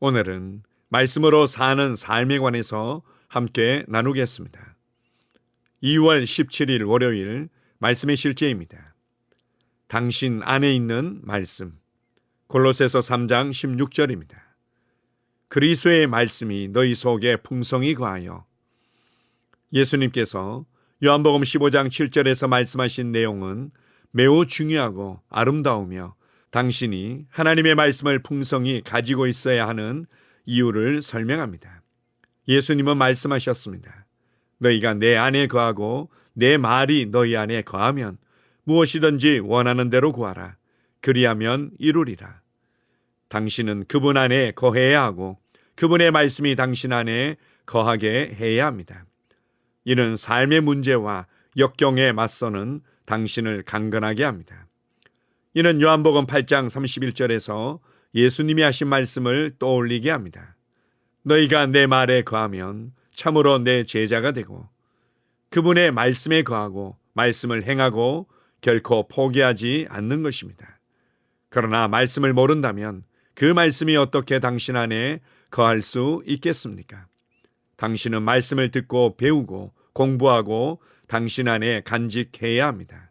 오늘은 말씀으로 사는 삶에 관해서 함께 나누겠습니다. 2월 17일 월요일 말씀의 실제입니다. 당신 안에 있는 말씀. 골로새서 3장 16절입니다. 그리스도의 말씀이 너희 속에 풍성히 거하여 예수님께서 요한복음 15장 7절에서 말씀하신 내용은 매우 중요하고 아름다우며 당신이 하나님의 말씀을 풍성히 가지고 있어야 하는 이유를 설명합니다. 예수님은 말씀하셨습니다. 너희가 내 안에 거하고 내 말이 너희 안에 거하면 무엇이든지 원하는 대로 구하라. 그리하면 이루리라. 당신은 그분 안에 거해야 하고 그분의 말씀이 당신 안에 거하게 해야 합니다. 이는 삶의 문제와 역경에 맞서는 당신을 강건하게 합니다. 이는 요한복음 8장 31절에서 예수님이 하신 말씀을 떠올리게 합니다. 너희가 내 말에 거하면 참으로 내 제자가 되고 그분의 말씀에 거하고 말씀을 행하고 결코 포기하지 않는 것입니다. 그러나 말씀을 모른다면 그 말씀이 어떻게 당신 안에 거할 수 있겠습니까? 당신은 말씀을 듣고 배우고 공부하고 당신 안에 간직해야 합니다.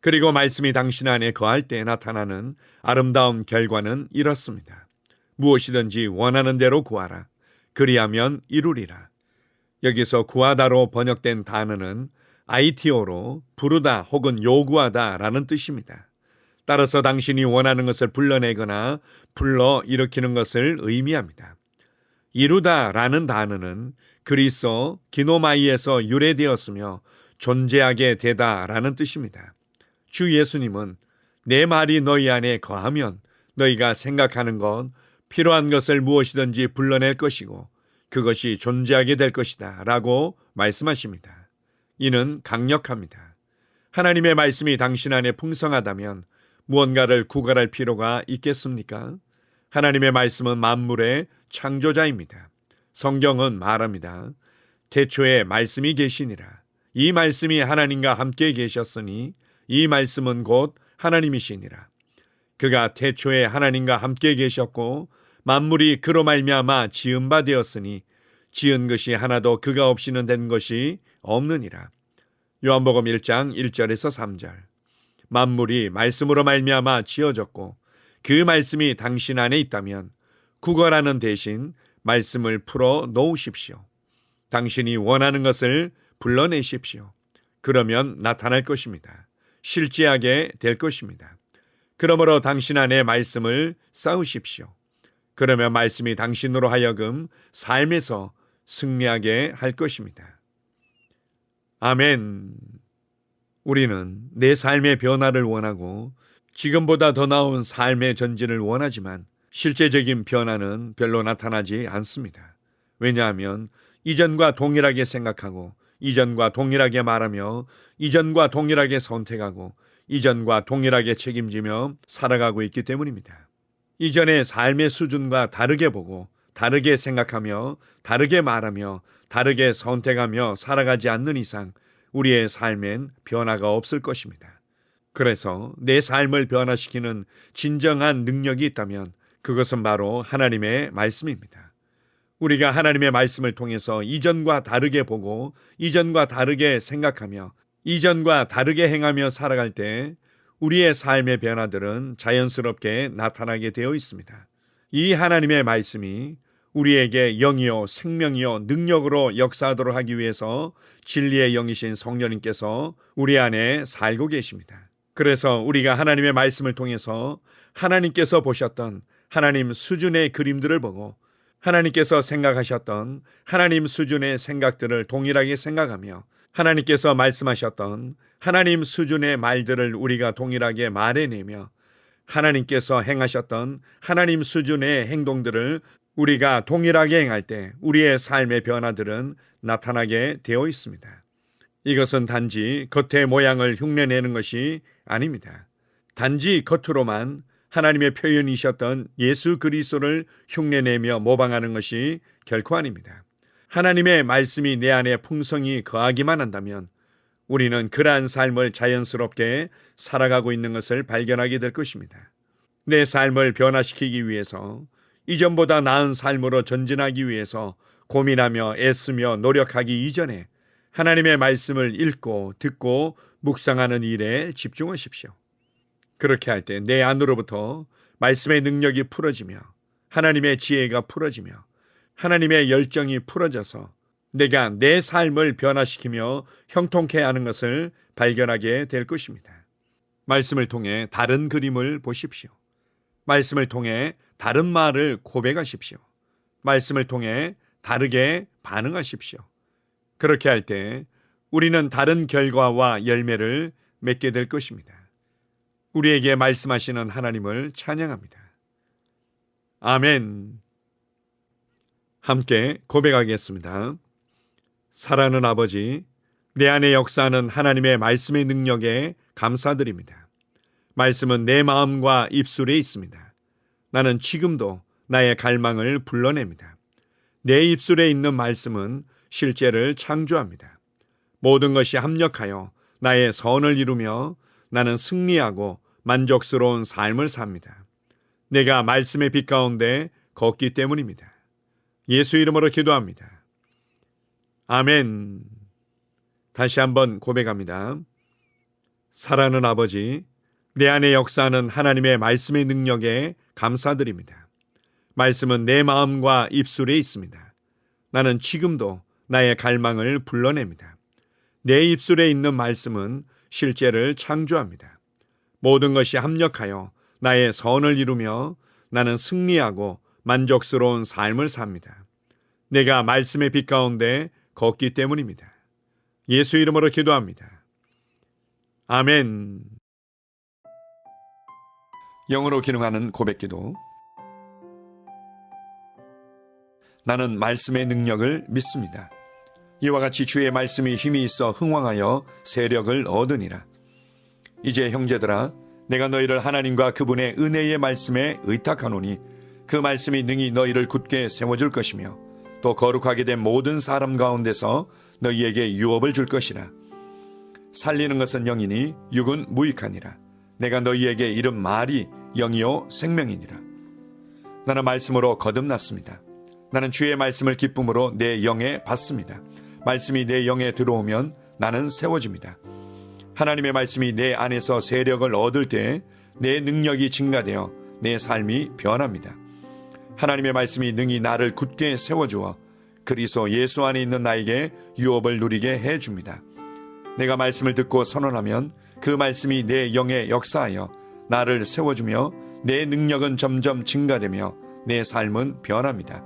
그리고 말씀이 당신 안에 거할 때 나타나는 아름다운 결과는 이렇습니다. 무엇이든지 원하는 대로 구하라. 그리하면 이루리라. 여기서 구하다로 번역된 단어는 ITO로 부르다 혹은 요구하다 라는 뜻입니다. 따라서 당신이 원하는 것을 불러내거나 불러 일으키는 것을 의미합니다. 이루다 라는 단어는 그리스어 기노마이에서 유래되었으며 존재하게 되다 라는 뜻입니다. 주 예수님은 내 말이 너희 안에 거하면 너희가 생각하는 것, 필요한 것을 무엇이든지 불러낼 것이고 그것이 존재하게 될 것이다 라고 말씀하십니다. 이는 강력합니다. 하나님의 말씀이 당신 안에 풍성하다면 무언가를 구걸할 필요가 있겠습니까? 하나님의 말씀은 만물의 창조자입니다. 성경은 말합니다. 태초에 말씀이 계시니라. 이 말씀이 하나님과 함께 계셨으니 이 말씀은 곧 하나님이시니라. 그가 태초에 하나님과 함께 계셨고 만물이 그로 말미암아 지은 바 되었으니 지은 것이 하나도 그가 없이는 된 것이 없느니라. 요한복음 1장 1절에서 3절. 만물이 말씀으로 말미암아 지어졌고 그 말씀이 당신 안에 있다면 구걸하는 대신 말씀을 풀어 놓으십시오. 당신이 원하는 것을 불러내십시오. 그러면 나타날 것입니다. 실제하게 될 것입니다. 그러므로 당신 안에 말씀을 쌓으십시오. 그러면 말씀이 당신으로 하여금 삶에서 승리하게 할 것입니다. 아멘. 우리는 내 삶의 변화를 원하고 지금보다 더 나은 삶의 전진을 원하지만 실제적인 변화는 별로 나타나지 않습니다. 왜냐하면 이전과 동일하게 생각하고 이전과 동일하게 말하며 이전과 동일하게 선택하고 이전과 동일하게 책임지며 살아가고 있기 때문입니다. 이전의 삶의 수준과 다르게 보고 다르게 생각하며 다르게 말하며 다르게 선택하며 살아가지 않는 이상 우리의 삶엔 변화가 없을 것입니다. 그래서 내 삶을 변화시키는 진정한 능력이 있다면 그것은 바로 하나님의 말씀입니다. 우리가 하나님의 말씀을 통해서 이전과 다르게 보고 이전과 다르게 생각하며 이전과 다르게 행하며 살아갈 때 우리의 삶의 변화들은 자연스럽게 나타나게 되어 있습니다. 이 하나님의 말씀이 우리에게 영이요 생명이요 능력으로 역사하도록 하기 위해서 진리의 영이신 성령님께서 우리 안에 살고 계십니다. 그래서 우리가 하나님의 말씀을 통해서 하나님께서 보셨던 하나님 수준의 그림들을 보고 하나님께서 생각하셨던 하나님 수준의 생각들을 동일하게 생각하며 하나님께서 말씀하셨던 하나님 수준의 말들을 우리가 동일하게 말해내며 하나님께서 행하셨던 하나님 수준의 행동들을 우리가 동일하게 행할 때 우리의 삶의 변화들은 나타나게 되어 있습니다. 이것은 단지 겉의 모양을 흉내내는 것이 아닙니다. 단지 겉으로만 하나님의 표현이셨던 예수 그리스도를 흉내내며 모방하는 것이 결코 아닙니다. 하나님의 말씀이 내 안에 풍성히 거하기만 한다면 우리는 그러한 삶을 자연스럽게 살아가고 있는 것을 발견하게 될 것입니다. 내 삶을 변화시키기 위해서 이전보다 나은 삶으로 전진하기 위해서 고민하며 애쓰며 노력하기 이전에 하나님의 말씀을 읽고 듣고 묵상하는 일에 집중하십시오. 그렇게 할 때 내 안으로부터 말씀의 능력이 풀어지며 하나님의 지혜가 풀어지며 하나님의 열정이 풀어져서 내가 내 삶을 변화시키며 형통케 하는 것을 발견하게 될 것입니다. 말씀을 통해 다른 그림을 보십시오. 말씀을 통해 다른 말을 고백하십시오. 말씀을 통해 다르게 반응하십시오. 그렇게 할 때 우리는 다른 결과와 열매를 맺게 될 것입니다. 우리에게 말씀하시는 하나님을 찬양합니다. 아멘. 함께 고백하겠습니다. 사랑하는 아버지, 내 안에 역사하는 하나님의 말씀의 능력에 감사드립니다. 말씀은 내 마음과 입술에 있습니다. 나는 지금도 나의 갈망을 불러냅니다. 내 입술에 있는 말씀은 실제를 창조합니다. 모든 것이 합력하여 나의 선을 이루며 나는 승리하고 만족스러운 삶을 삽니다. 내가 말씀의 빛 가운데 걷기 때문입니다. 예수 이름으로 기도합니다. 아멘. 다시 한번 고백합니다. 사랑하는 아버지, 내 안에 역사하는 하나님의 말씀의 능력에 감사드립니다. 말씀은 내 마음과 입술에 있습니다. 나는 지금도 나의 갈망을 불러냅니다. 내 입술에 있는 말씀은 실제를 창조합니다. 모든 것이 합력하여 나의 선을 이루며 나는 승리하고 만족스러운 삶을 삽니다. 내가 말씀의 빛 가운데 걷기 때문입니다. 예수 이름으로 기도합니다. 아멘. 영어로 기능하는 고백 기도 나는 말씀의 능력을 믿습니다. 이와 같이 주의 말씀이 힘이 있어 흥왕하여 세력을 얻으니라. 이제 형제들아 내가 너희를 하나님과 그분의 은혜의 말씀에 의탁하노니 그 말씀이 능히 너희를 굳게 세워줄 것이며 또 거룩하게 된 모든 사람 가운데서 너희에게 유업을 줄 것이라. 살리는 것은 영이니 육은 무익하니라. 내가 너희에게 이른 말이 영이요 생명이니라. 나는 말씀으로 거듭났습니다. 나는 주의 말씀을 기쁨으로 내 영에 받습니다. 말씀이 내 영에 들어오면 나는 세워집니다. 하나님의 말씀이 내 안에서 세력을 얻을 때 내 능력이 증가되어 내 삶이 변합니다. 하나님의 말씀이 능히 나를 굳게 세워주어 그리스도 예수 안에 있는 나에게 유업을 누리게 해 줍니다. 내가 말씀을 듣고 선언하면 그 말씀이 내 영에 역사하여 나를 세워주며 내 능력은 점점 증가되며 내 삶은 변합니다.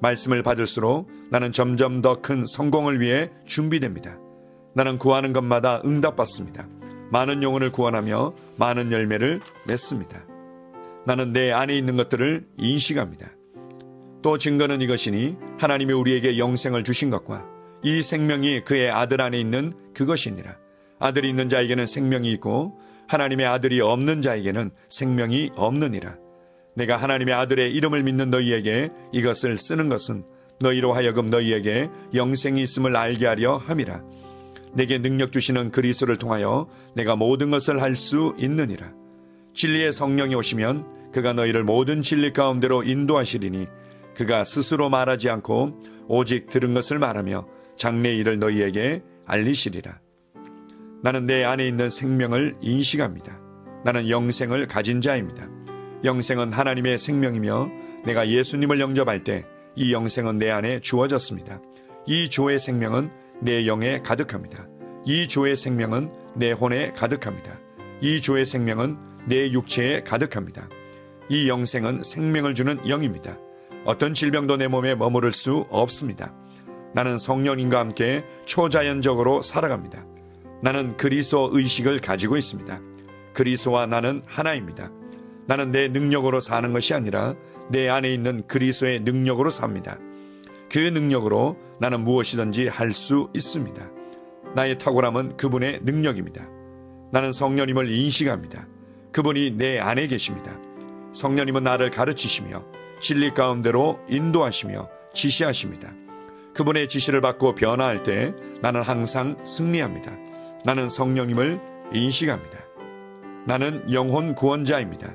말씀을 받을수록 나는 점점 더 큰 성공을 위해 준비됩니다. 나는 구하는 것마다 응답받습니다. 많은 영혼을 구원하며 많은 열매를 맺습니다. 나는 내 안에 있는 것들을 인식합니다. 또 증거는 이것이니 하나님이 우리에게 영생을 주신 것과 이 생명이 그의 아들 안에 있는 그것이니라. 아들이 있는 자에게는 생명이 있고 하나님의 아들이 없는 자에게는 생명이 없느니라. 내가 하나님의 아들의 이름을 믿는 너희에게 이것을 쓰는 것은 너희로 하여금 너희에게 영생이 있음을 알게 하려 함이라. 내게 능력 주시는 그리스도를 통하여 내가 모든 것을 할 수 있느니라. 진리의 성령이 오시면 그가 너희를 모든 진리 가운데로 인도하시리니 그가 스스로 말하지 않고 오직 들은 것을 말하며 장래 일을 너희에게 알리시리라. 나는 내 안에 있는 생명을 인식합니다. 나는 영생을 가진 자입니다. 영생은 하나님의 생명이며 내가 예수님을 영접할 때 이 영생은 내 안에 주어졌습니다. 이 조의 생명은 내 영에 가득합니다. 이 조의 생명은 내 혼에 가득합니다. 이 조의 생명은 내 육체에 가득합니다. 이 영생은 생명을 주는 영입니다. 어떤 질병도 내 몸에 머무를 수 없습니다. 나는 성령님과 함께 초자연적으로 살아갑니다. 나는 그리스도 의식을 가지고 있습니다. 그리스도와 나는 하나입니다. 나는 내 능력으로 사는 것이 아니라 내 안에 있는 그리스도의 능력으로 삽니다. 그 능력으로 나는 무엇이든지 할 수 있습니다. 나의 탁월함은 그분의 능력입니다. 나는 성령님을 인식합니다. 그분이 내 안에 계십니다. 성령님은 나를 가르치시며 진리 가운데로 인도하시며 지시하십니다. 그분의 지시를 받고 변화할 때 나는 항상 승리합니다. 나는 성령님을 인식합니다. 나는 영혼 구원자입니다.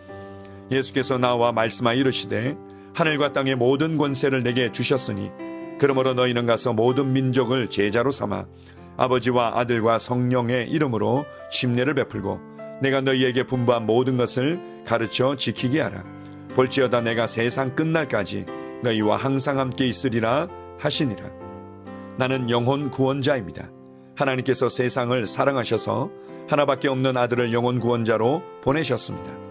예수께서 나와 말씀하여 이르시되 하늘과 땅의 모든 권세를 내게 주셨으니 그러므로 너희는 가서 모든 민족을 제자로 삼아 아버지와 아들과 성령의 이름으로 심례를 베풀고 내가 너희에게 분부한 모든 것을 가르쳐 지키게 하라. 볼지어다 내가 세상 끝날까지 너희와 항상 함께 있으리라 하시니라. 나는 영혼 구원자입니다. 하나님께서 세상을 사랑하셔서 하나밖에 없는 아들을 영혼 구원자로 보내셨습니다